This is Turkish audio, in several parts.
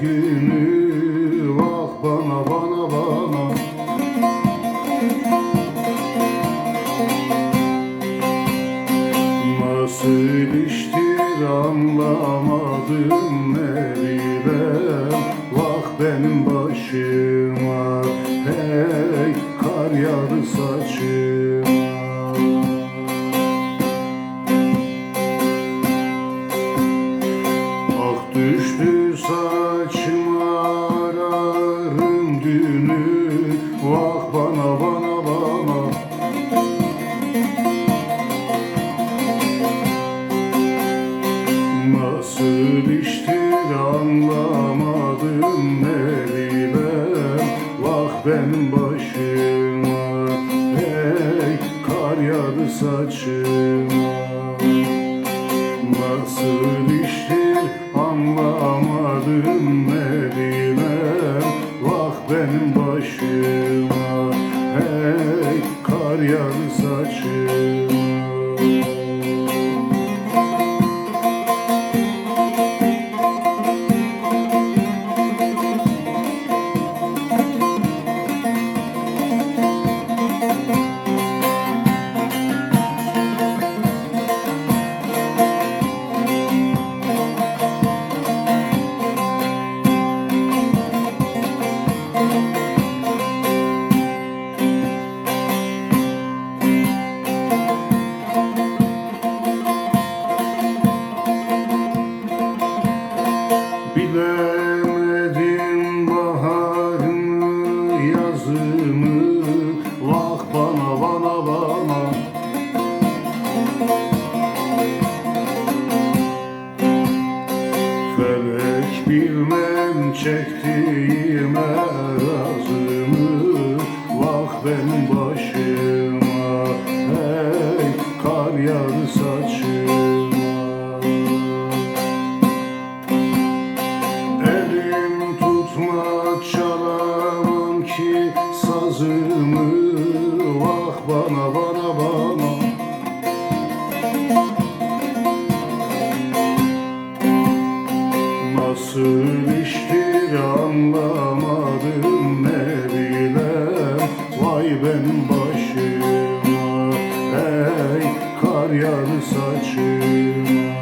günü Vah bana bana bana. Nasıl iştir anlamadım ne bileyim Vah benim başıma Hey kar yağdı saçıma dünü Vah bana bana kar yağdı Benim başıma Hey kar yağdı saçıma. Elim tutma çalamam ki sazımı Vah bana bana bana. Nasıl yağdı saçıma.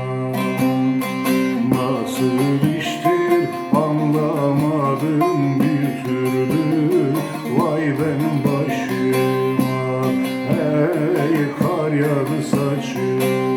Nasıl iştir anlamadım bir türlü. Vay benim başıma Hey kar yağdı saçıma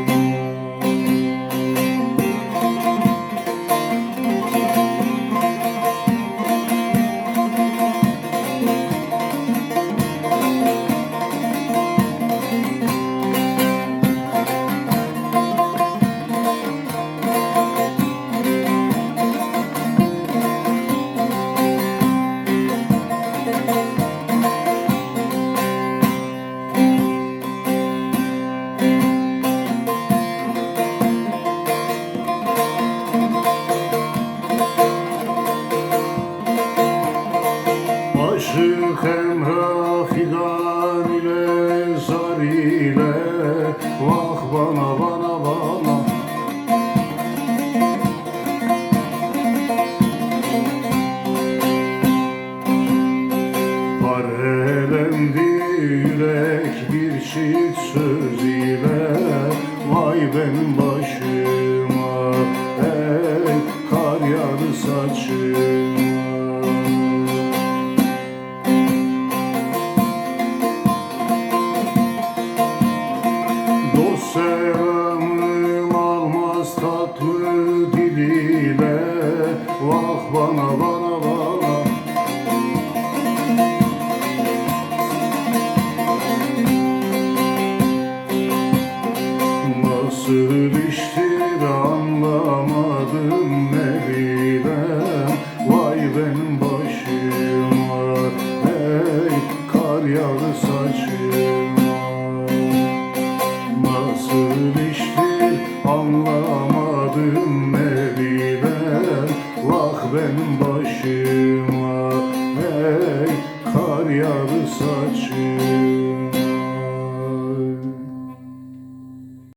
bana bana bana. Parelendi yürek bir çift söz ile Vay benim başıma Ey kar yağdı saçıma benim başıma Hey kar yağdı saçıma